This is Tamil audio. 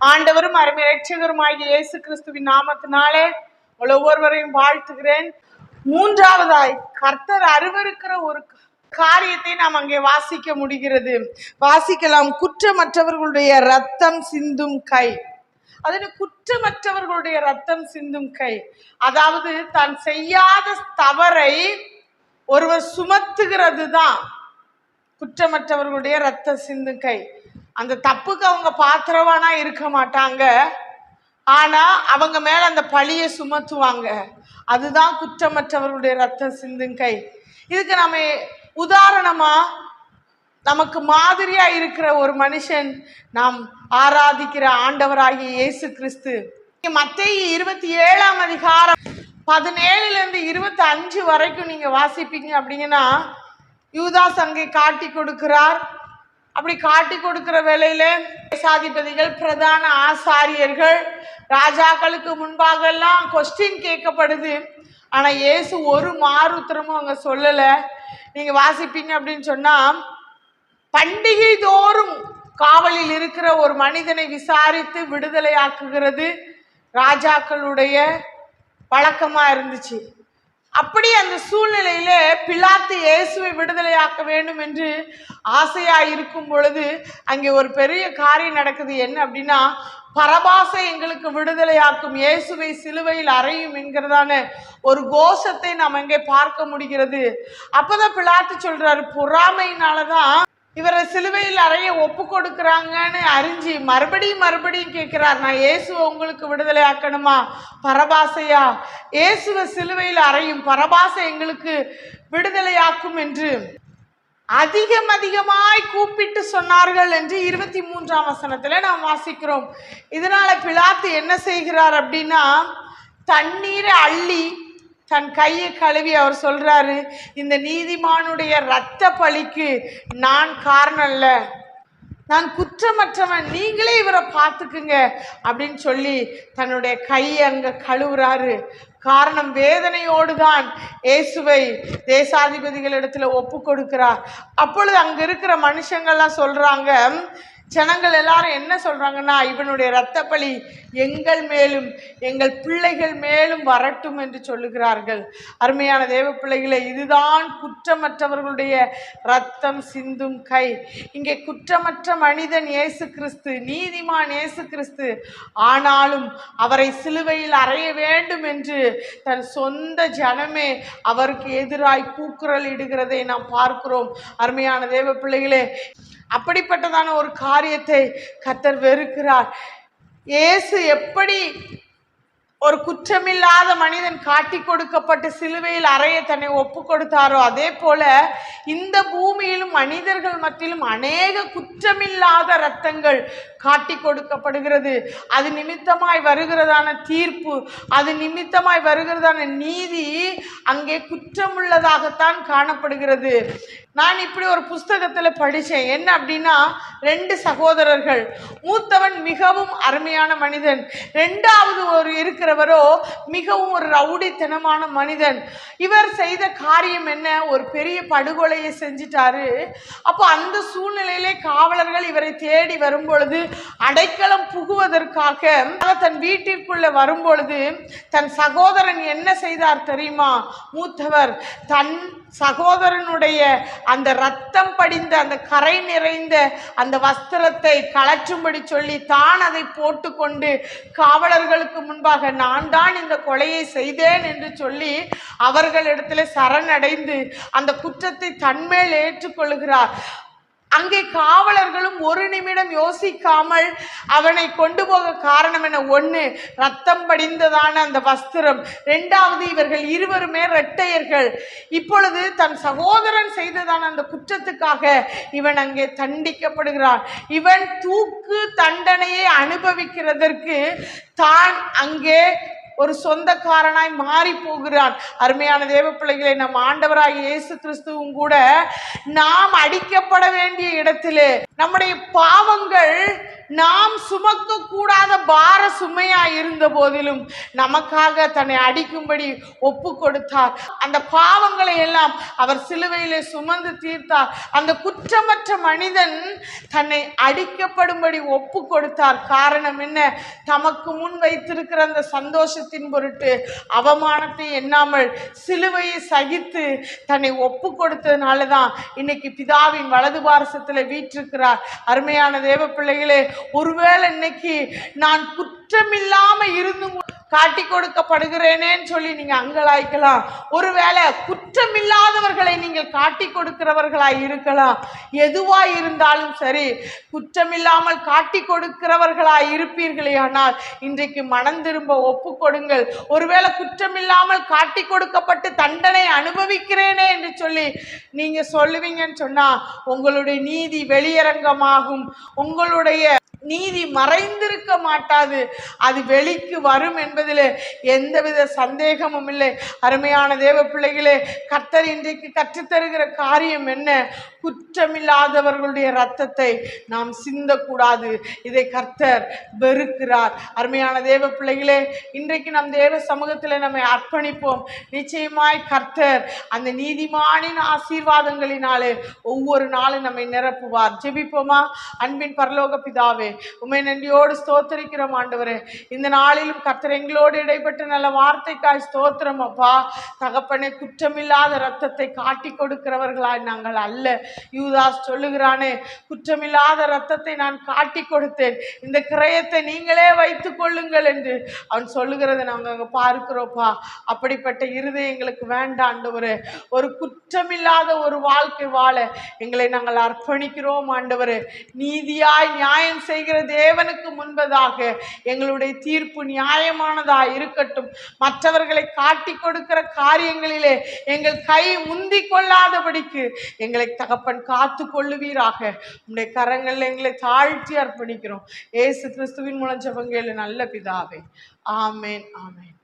ஆண்டவரும் அருமை ரட்சகருமாகிய இயேசு கிறிஸ்துவின் நாமத்தினாலே உள்ள ஒவ்வொருவரையும் வாழ்த்துகிறேன். மூன்றாவதாய் கர்த்தர் அருவருக்கிற ஒரு காரியத்தை நாம் அங்கே வாசிக்க முடிகிறது. வாசிக்கலாம் குற்றமற்றவர்களுடைய ரத்தம் சிந்தும் கை. அதில் குற்றமற்றவர்களுடைய ரத்தம் சிந்தும் கை. அதாவது தான் செய்யாத தவறை ஒருவர் சுமத்துகிறது தான் குற்றமற்றவர்களுடைய ரத்த சிந்தும் கை. அந்த தப்புக்கு அவங்க பாத்திரவானா இருக்க மாட்டாங்க. ஆனா அவங்க மேல அந்த பழியை சுமத்துவாங்க. அதுதான் குற்றமற்றவர்களுடைய ரத்த சிந்தும் கை. இதுக்கு நம்ம உதாரணமா நமக்கு மாதிரியா இருக்கிற ஒரு மனுஷன் நாம் ஆராதிக்கிற ஆண்டவராகிய இயேசு கிறிஸ்து. மத்திய இருபத்தி ஏழாம் அதிகாரம் பதினேழுல இருந்து இருபத்தி அஞ்சு வரைக்கும் நீங்க வாசிப்பீங்க அப்படிங்கன்னா யூதாஸ் அங்கே காட்டி கொடுக்கிறார். அப்படி காட்டி கொடுக்கிற வேலையில சாதிபதிகள் பிரதான ஆசாரியர்கள் ராஜாக்களுக்கு முன்பாக எல்லாம் கொஸ்டின் கேட்கப்படுது. ஆனா இயேசு ஒரு மாறு உத்தரமும் அங்க சொல்லல. நீங்க வாசிப்பீங்க அப்படின்னு சொன்னா பண்டிகை தோறும் காவலில் இருக்கிற ஒரு மனிதனை விசாரித்து விடுதலையாக்குகிறது ராஜாக்களுடைய வழக்கமா இருந்துச்சு. அப்படி அந்த சூழ்நிலையில பிலாத்து இயேசுவை விடுதலையாக்க வேண்டும் என்று ஆசையா இருக்கும் பொழுது அங்கே ஒரு பெரிய காரியம் நடக்குது. என்ன அப்படின்னா பரபாசை எங்களுக்கு விடுதலையாக்கும் இயேசுவை சிலுவையில் அறையும் என்கிறதான ஒரு கோஷத்தை நாம் அங்கே பார்க்க முடிகிறது. அப்போதான் பிளாத்து சொல்றாரு பொறாமையினாலதான் இவரை சிலுவையில் அறைய ஒப்பு கொடுக்குறாங்கன்னு அறிஞ்சு மறுபடியும் மறுபடியும் கேட்குறார் நான் இயேசுவை உங்களுக்கு விடுதலை ஆக்கணுமா? பரபாசையா? இயேசுவை சிலுவையில் அறையும் பரபாசை எங்களுக்கு விடுதலையாக்கும் என்று. அதிகம் அதிகமாய் கூப்பிட்டு சொன்னார்கள் என்று இருபத்தி மூன்றாம் வசனத்தில் நாம் வாசிக்கிறோம். இதனால் பிலாத்து என்ன செய்கிறார் அப்படின்னா தண்ணீரை அள்ளி தன் கையை கழுவி அவர் சொல்கிறாரு இந்த நீதிமானுடைய இரத்த பழிக்கு நான் காரணம் இல்லை நான் குற்றமற்றவன் நீங்களே இவரை பார்த்துக்குங்க அப்படின்னு சொல்லி தன்னுடைய கையை அங்கே கழுவுறாரு. காரணம் வேதனையோடு தான் இயேசுவை தேசாதிபதிகளிடத்தில் ஒப்பு கொடுக்கிறார். அப்பொழுது அங்கே இருக்கிற மனுஷங்கள்லாம் சொல்கிறாங்க ஜனங்கள் எல்லாரும் என்ன சொல்றாங்கன்னா இவனுடைய இரத்தப்பழி எங்கள் மேலும் எங்கள் பிள்ளைகள் மேலும் வரட்டும் என்று சொல்லுகிறார்கள். அருமையான தேவ பிள்ளைகளை இதுதான் குற்றமற்றவர்களுடைய ரத்தம் சிந்தும் கை. இங்கே குற்றமற்ற மனிதன் இயேசு கிறிஸ்து நீதிமான் இயேசு கிறிஸ்து. ஆனாலும் அவரை சிலுவையில் அறைய வேண்டும் என்று தன் சொந்த ஜனமே அவருக்கு எதிராய் கூக்குரல் இடுகிறதை நாம் பார்க்கிறோம். அருமையான தேவ பிள்ளைகளே அப்படிப்பட்டதான ஒரு காரியத்தை கத்தர் வெறுக்கிறார். இயேசு எப்படி ஒரு குற்றமில்லாத மனிதன் காட்டி கொடுக்கப்பட்டு சிலுவையில் அறைய தன்னை ஒப்பு கொடுத்தாரோ அதே போல இந்த பூமியிலும் மனிதர்கள் மத்தியிலும் அநேக குற்றமில்லாத இரத்தங்கள் காட்டி கொடுக்கப்படுகிறது. அது நிமித்தமாய் வருகிறதான தீர்ப்பு அது நிமித்தமாய் வருகிறதான நீதி அங்கே குற்றமுள்ளதாகத்தான் காணப்படுகிறது. நான் இப்படி ஒரு புஸ்தகத்தில் படித்தேன் என்ன அப்படின்னா ரெண்டு சகோதரர்கள் மூத்தவன் மிகவும் அருமையான மனிதன் ரெண்டாவது ஒரு இருக்கிறவரோ மிகவும் ஒரு ரவுடித்தனமான மனிதன். இவர் செய்த காரியம் என்ன? ஒரு பெரிய படுகொலையை செஞ்சிட்டாரு. அப்போ அந்த சூழ்நிலையிலே காவலர்கள் இவரை தேடி வரும் பொழுது அடைக்கலம் புகுவதற்காக தன் வீட்டிற்குள்ள வரும் பொழுது தன் சகோதரன் என்ன செய்தார் தெரியுமா? மூத்தவர் தன் சகோதரனுடைய அந்த ரத்தம் படிந்த அந்த கரை நிறைந்த அந்த வஸ்திரத்தை கலற்றும்படி சொல்லி தான் அதை போட்டுக்கொண்டு காவலர்களுக்கு முன்பாக நான் தான் இந்த கொலையை செய்தேன் என்று சொல்லி அவர்களிடத்தில் சரணடைந்து அந்த குற்றத்தை தன்மேல் ஏற்றுக்கொள்கிறார். அங்கே காவலர்களும் ஒரு நிமிடம் யோசிக்காமல் அவனை கொண்டு போக காரணம் என ஒன்று ரத்தம் படிந்ததான அந்த வஸ்திரம். ரெண்டாவது இவர்கள் இருவருமே இரட்டையர்கள். இப்பொழுது தன் சகோதரன் செய்ததான அந்த குற்றத்துக்காக இவன் அங்கே தண்டிக்கப்படுகிறான். இவன் தூக்கு தண்டனையை அனுபவிக்கிறதற்கு தான் அங்கே ஒரு சொந்தக்காரனாய் மாறி போகிறான். அருமையான தேவ பிள்ளைகளை நம் ஆண்டவராக இயேசு கிறிஸ்துவும் கூட நாம் அடிக்கப்பட வேண்டிய இடத்திலே நம்முடைய பாவங்கள் நாம் சுமக்க கூடாத பார சுமையா இருந்த போதிலும் நமக்காக தன்னை அடிக்கும்படி ஒப்பு கொடுத்தார் அந்த பாவங்களை எல்லாம் அவர் சிலுவையிலே சுமந்து தீர்த்தார். அந்த குற்றமற்ற மனிதன் தன்னை அடிக்கப்படும்படி ஒப்பு கொடுத்தார் காரணம் என்ன? தமக்கு முன் வைத்திருக்கிற அந்த சந்தோஷத்தின் பொருட்டு அவமானத்தை எண்ணாமல் சிலுவையை சகித்து தன்னை ஒப்பு கொடுத்ததுனால தான் இன்னைக்கு பிதாவின் வலது பாரசத்தில் வீற்றிருக்கிறார். அருமையான தேவ பிள்ளைகளே ஒருவேளை இன்னைக்கு நான் குற்றமில்லாமல் இருந்தும் காட்டி கொடுக்கப்படுகிறேனேன்னு சொல்லி நீங்கள் அங்கலாய்க்கலாம். ஒருவேளை குற்றமில்லாதவர்களை நீங்கள் காட்டி கொடுக்கிறவர்களாய் இருக்கலாம். எதுவாக இருந்தாலும் சரி குற்றமில்லாமல் காட்டி கொடுக்கிறவர்களாய் இருப்பீர்களே ஆனால் இன்றைக்கு மனம் திரும்ப ஒப்பு கொடுங்கள். ஒருவேளை குற்றமில்லாமல் காட்டி கொடுக்கப்பட்டு தண்டனை அனுபவிக்கிறேனே என்று சொல்லி நீங்கள் சொல்லுவீங்கன்னு சொன்னால் உங்களுடைய நீதி வெளியரங்கமாகும். உங்களுடைய நீதி மறைந்திருக்க மாட்டாது. அது வெளிக்கு வரும் என்பதில் எந்தவித சந்தேகமும் இல்லை. அருமையான தேவ பிள்ளைகளே கர்த்தர் இன்றைக்கு கற்றுத்தருகிற காரியம் என்ன? குற்றமில்லாதவர்களுடைய ரத்தத்தை நாம் சிந்தக்கூடாது. இதை கர்த்தர் வெறுக்கிறார். அருமையான தேவ பிள்ளைகளே இன்றைக்கு நம் தேவ சமூகத்தில் நம்மை அர்ப்பணிப்போம். நிச்சயமாய் கர்த்தர் அந்த நீதிமானின் ஆசீர்வாதங்களினாலே ஒவ்வொரு நாளும் நம்மை நிரப்புவார். ஜெபிப்போமா? அன்பின் பரலோக பிதாவே உமை நன்றியோடு ஸ்தோத்தரிக்கிறோம் ஆண்டவரே. இந்த நாளிலும் கர்த்தர் எங்களோடு இடைப்பட்ட நல்ல வார்த்தைக்காய் ஸ்தோத்திரம் அப்பா. தகப்பனே குற்றமில்லாத ரத்தத்தை காட்டி கொடுக்கிறவர்களாய் நாங்கள் அல்ல. யூதாஸ் சொல்லுகிறானே குற்றமில்லாத ரத்தத்தை நான் காட்டி கொடுத்தேன். இந்த கிரயத்தை நீங்களே வைத்துக் கொள்ளுங்கள் என்று அவன் சொல்லுகிறதை நாங்கள் அங்கே பார்க்கிறோப்பா. அப்படிப்பட்ட இருதயம் எங்களுக்கு வேண்டாம் ஆண்டவரே. ஒரு குற்றமில்லாத ஒரு வாழ்க்கை வாழ எங்களை நாங்கள் அர்ப்பணிக்கிறோம் ஆண்டவரே. நீதியாய் நியாயம் செய்கிற தேவனுக்கு முன்பதாக எங்களுடைய தீர்ப்பு நியாயமானதா இருக்கட்டும். மற்றவர்களை காட்டி கொடுக்கிற காரியங்களிலே எங்கள் கை முந்தி கொள்ளாதபடிக்கு எங்களை தகப்பன் காத்து கொள்ளுவீராக. உங்களுடைய கரங்களில் எங்களை தாழ்த்தி அர்ப்பணிக்கிறோம். ஏசு கிறிஸ்துவின் மூலம் ஜெபங்கேளு நல்ல பிதாவே. ஆமேன் ஆமேன்.